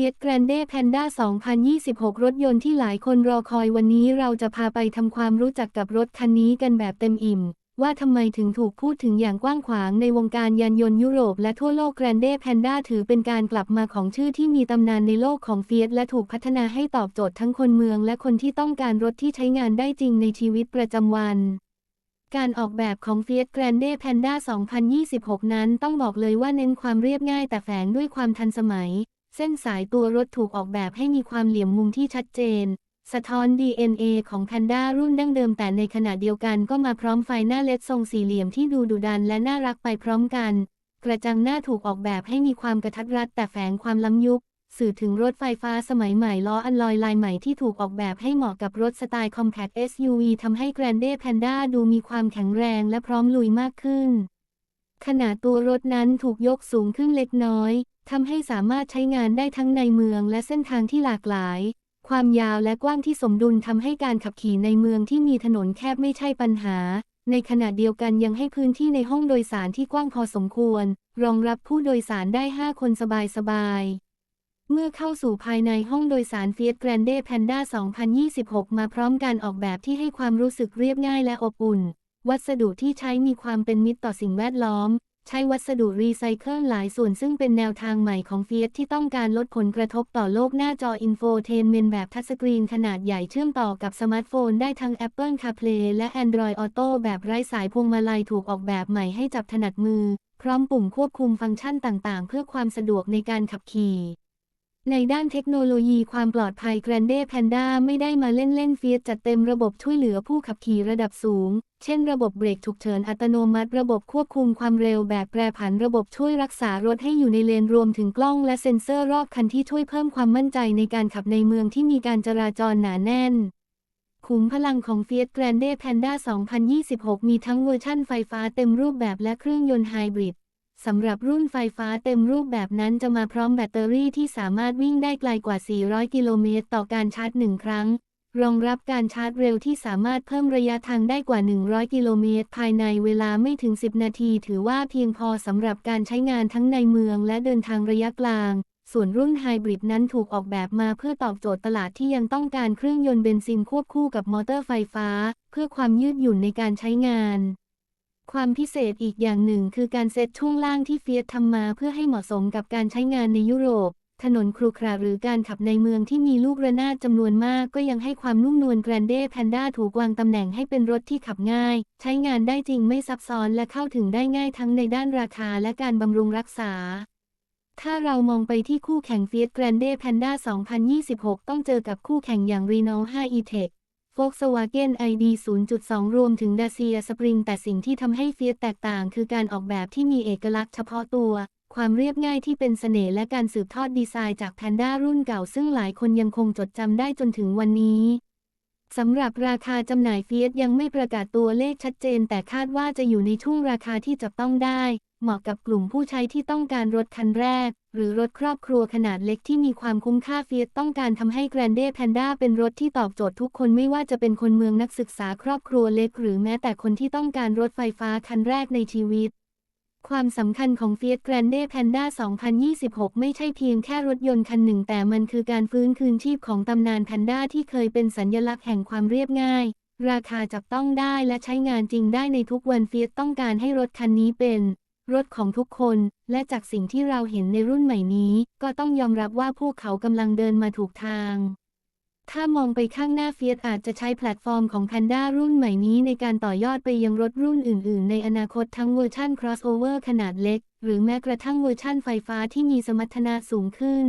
Fiat Grande Panda 2026 รถยนต์ที่หลายคนรอคอยวันนี้เราจะพาไปทำความรู้จักกับรถคันนี้กันแบบเต็มอิ่ม ว่าทำไมถึงถูกพูดถึงอย่างกว้างขวางในวงการยานยนต์ยุโรปและทั่วโลก Grande Panda ถือเป็นการกลับมาของชื่อที่มีตำนานในโลกของ Fiat และถูกพัฒนาให้ตอบโจทย์ทั้งคนเมืองและคนที่ต้องการรถที่ใช้งานได้จริงในชีวิตประจำวันการออกแบบของ Fiat Grande Panda 2026 นั้นต้องบอกเลยว่าเน้นความเรียบง่ายแต่แฝงด้วยความทันสมัย เส้นสายตัวรถถูกออกแบบให้มีความเหลี่ยมมุมที่ชัดเจน สะท้อน DNA ของ Panda รุ่นดั้งเดิมแต่ในขณะเดียวกันก็มาพร้อมไฟหน้าเล็ดทรงสี่เหลี่ยมที่ดูดุดันและน่ารักไปพร้อมกัน กระจังหน้าถูกออกแบบให้มีความกระทัดรัดแต่แฝงความล้ำยุค สื่อถึงรถไฟฟ้าสมัยใหม่ล้ออัลลอยลายใหม่ที่ถูกออกแบบให้เหมาะกับรถสไตล์ Compact SUV ทำให้ Grande Panda ดูมีความแข็งแรงและพร้อมลุยมากขึ้นขนาดตัวรถนั้นถูกยกสูงขึ้นเล็กน้อย ทำให้สามารถใช้งานได้ทั้งในเมืองและเส้นทางที่หลากหลาย ความยาวและกว้างที่สมดุลทำให้การขับขี่ในเมืองที่มีถนนแคบไม่ใช่ปัญหา ในขณะเดียวกันยังให้พื้นที่ในห้องโดยสารที่กว้างพอสมควร รองรับผู้โดยสารได้ 5 คนสบายๆเมื่อเข้าสู่ภายในห้องโดยสาร Fiat Grande Panda 2026 มาพร้อมการออกแบบที่ให้ความรู้สึกเรียบง่ายและอบอุ่น วัสดุที่ใช้มีความเป็นมิตรต่อสิ่งแวดล้อม ใช้วัสดุรีไซเคิลหลายส่วนซึ่งเป็นแนวทางใหม่ของเฟียสที่ต้องการลดผลกระทบต่อโลกหน้าจออินโฟเทนเมนแบบทัชสกรีนขนาดใหญ่เชื่อมต่อกับสมาร์ทโฟนได้ทั้ง Apple CarPlay และ Android Auto แบบไร้สายพวงมาลัยถูกออกแบบใหม่ให้จับถนัดมือ พร้อมปุ่มควบคุมฟังก์ชันต่างๆ เพื่อความสะดวกในการขับขี่ ในด้านเทคโนโลยีความปลอดภัย Grande Panda ไม่ได้มาเล่นๆ Fiat จัดเต็มระบบช่วยเหลือผู้ขับขี่ระดับสูง เช่นระบบเบรกฉุกเฉินอัตโนมัติ ระบบควบคุมความเร็วแบบแปรผันระบบช่วยรักษารถให้อยู่ในเลนรวมถึงกล้องและเซ็นเซอร์รอบคันที่ช่วยเพิ่มความมั่นใจในการขับในเมืองที่มีการจราจรหนาแน่น ขุมพลังของ Fiat Grande Panda 2026 มีทั้งเวอร์ชั่นไฟฟ้าเต็มรูปแบบและเครื่องยนต์ไฮบริด สำหรับรุ่นไฟฟ้าเต็มรูปแบบนั้นจะมาพร้อมแบตเตอรี่ที่สามารถวิ่งได้ไกลกว่า 400 กิโลเมตรต่อการชาร์จหนึ่งครั้ง รองรับการชาร์จเร็วที่สามารถเพิ่มระยะทางได้กว่า 100 กิโลเมตร ภายในเวลาไม่ถึง 10 นาที ถือว่าเพียงพอสำหรับการใช้งานทั้งในเมืองและเดินทางระยะกลาง ส่วนรุ่นไฮบริดนั้นถูกออกแบบมาเพื่อตอบโจทย์ตลาดที่ยังต้องการเครื่องยนต์เบนซินควบคู่กับมอเตอร์ไฟฟ้า เพื่อความยืดหยุ่นในการใช้งาน ความพิเศษอีกอย่างหนึ่งคือการเซตช่วงล่างที่เฟียสทำมาเพื่อให้เหมาะสมกับการใช้งานในยุโรป ถนนครุขระหรือการขับในเมืองที่มีลูกระนาดจำนวนมาก ก็ยังให้ความนุ่มนวล Grande Panda ถูกวางตำแหน่งให้เป็นรถที่ขับง่าย ใช้งานได้จริงไม่ซับซ้อนและเข้าถึงได้ง่ายทั้งในด้านราคาและการบำรุงรักษาถ้าเรามองไปที่คู่แข่ง Fiat Grande Panda 2026 ต้องเจอกับคู่แข่งอย่าง Renault 5 E-Tech Volkswagen ID 0.2 รวมถึง Dacia Spring แต่สิ่งที่ทำให้ Fiat แตกต่างคือการออกแบบที่มีเอกลักษณ์เฉพาะตัว ความเรียบง่ายที่เป็นเสน่ห์และการสืบทอดดีไซน์จาก Panda รุ่นเก่าซึ่งหลายคนยังคงจดจำได้จนถึงวันนี้ สำหรับราคาจำหน่าย Fiat ยังไม่ประกาศตัวเลขชัดเจน แต่คาดว่าจะอยู่ในช่วงราคาที่จับต้องได้ เหมาะกับกลุ่มผู้ใช้ที่ต้องการรถคันแรก หรือรถครอบครัวขนาดเล็กที่มีความคุ้มค่า Fiat ต้องการทำให้ Grande Panda เป็นรถที่ตอบโจทย์ทุกคนไม่ว่าจะเป็นคนเมืองนักศึกษาครอบครัวเล็ก หรือแม้แต่คนที่ต้องการรถไฟฟ้าคันแรกในชีวิต ความสำคัญของ Fiat Grande Panda 2026 ไม่ใช่เพียงแค่รถยนต์คันหนึ่ง แต่มันคือการฟื้นคืนชีพของตำนาน Panda ที่เคยเป็นสัญลักษณ์แห่งความเรียบง่าย ราคาจับต้องได้และใช้งานจริงได้ในทุกวัน Fiat ต้องการให้รถคันนี้เป็นรถของทุกคน และจากสิ่งที่เราเห็นในรุ่นใหม่นี้ ก็ต้องยอมรับว่าพวกเขากำลังเดินมาถูกทาง ถ้ามองไปข้างหน้าเฟียสอาจจะใช้แพลตฟอร์มของ Panda รุ่นใหม่นี้ในการต่อยอดไปยังรถรุ่นอื่น ๆ ในอนาคตทั้งเวอร์ชัน crossover ขนาดเล็ก หรือแม้กระทั่งเวอร์ชันไฟฟ้าที่มีสมรรถนะสูงขึ้น